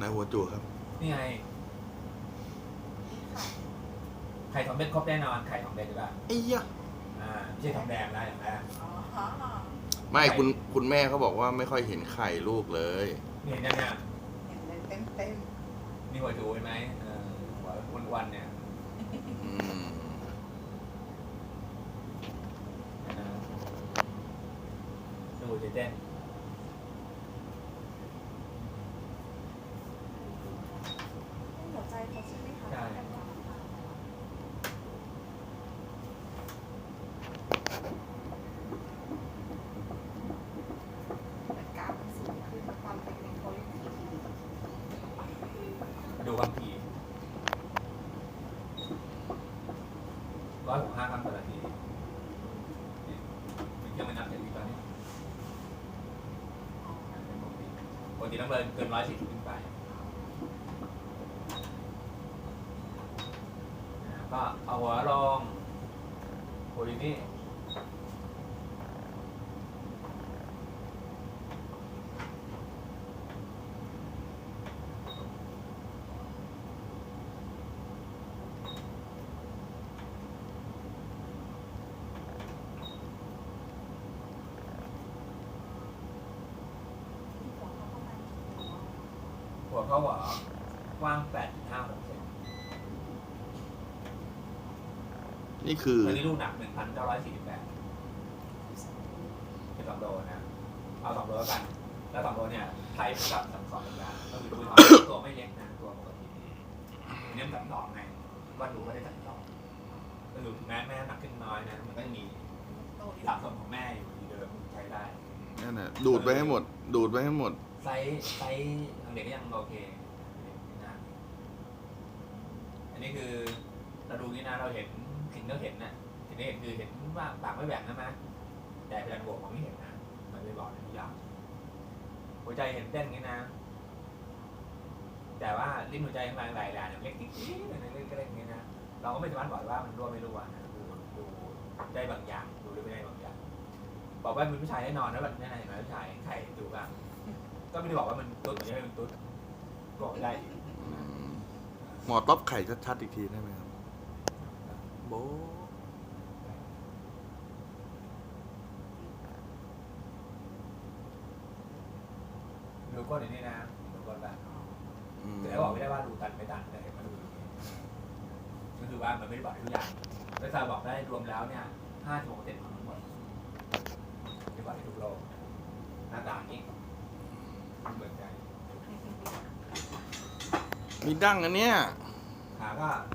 นายหัวจู่ครับ นี่ไงไข่ทองเบ็ดครบแน่นอนไข่ทองเบ็ดใช่ป่ะไอ้ยะอ่าไม่ใช่ทองแดงนะอย่างแรกอ๋อฮะไม่คุณคุณแม่เขาบอกว่าไม่ค่อยเห็นไข่ลูกเลย นี่เห็นยังไงเห็นเลยเต็มเต็มนี่หัวจูใช่ไหมเออหัววันๆเนี่ยอืมนะดูเจเต้น หัวใจเขาใช่ไหมคะ ใช่ แต่กราฟมันสูงขึ้นแล้วความเป็นเป็นเขายังทีที ดูความถี่ร้อยหกห้าครั้งต่อนาทีมันยังไม่นับจากนี้ตอนนี้ปกติต้องเกินเกินร้อยสี่สิบขึ้นไปก็เอาหัวลองโพลินี่ เขาหัวกว้าง8.56เซนนี่คือตอนนี้ลูกหนัก1,948เป็นสองโลนะ เอาสองโลแล้วกัน แล้วสองโลเนี่ยไทยกับสองสองสัปดาห์ก็คือดูทองตัวไม่เล็กนะตัวปกติอันนี้มันสับสองไงว่าดูไม่ได้สับสองก็คือแม้แม่น้ำหนักขึ้นน้อยนะ มันก็ยังมีโตอีกสะสมของแม่อยู่ที่เดิมใช้ได้นั่นน่ะดูดไปให้หมด ดูดไปให้หมด ไซส์ไซส์ของเด็กก็ยังโอเคนะอันนี้คือเราดูนี่นะเราเห็นสิ่งที่เราเห็นน่ะสิ่งที่เห็นคือเห็นว่าปากไม่แบ่งนะมะแต่พลังบวกมองไม่เห็นนะมันไม่บอกนทุกอย่างหัวใจเห็นเต้นงนี้นะ แต่ว่าลิ้นหัวใจข้างในไหลแหลอย่างเล็กนิดๆอะไรเล็กๆอย่างนี้นะเราก็ไม่สามารถบอกว่ามันรั่วไม่รั่วนะดูดูได้บางอย่างดูได้ไม่ได้บางอย่างบอกว่าเป็นผู้ชายแน่นอนนะแบบนี้นะเห็นไหมผู้ชายไข่ดูบ้าง ก็ไม่ได้บอกว่ามันตุ๊ดหรือไม่เป็นตุ๊ดบอกไม่ได้อีกอืมหมอต๊อบไข่ชัดๆอีกทีได้ไหมครับ โบะดูก้นอย่างนี้นะดูก้นแบบอืมแต่บอกไม่ได้ว่าดูตันไม่ตันแต่เห็นมาดูอย่างนี้ก็คือว่ามันไม่ได้บอกทุกอย่างไม่ทราบบอกได้รวมแล้วเนี่ยห้าถึงหกเซนของทั้งหมดไม่บอกให้ทุกโลกหน้าตาอย่างนี้ เหมือนกันมีดั้งอันเนี้ยขาก็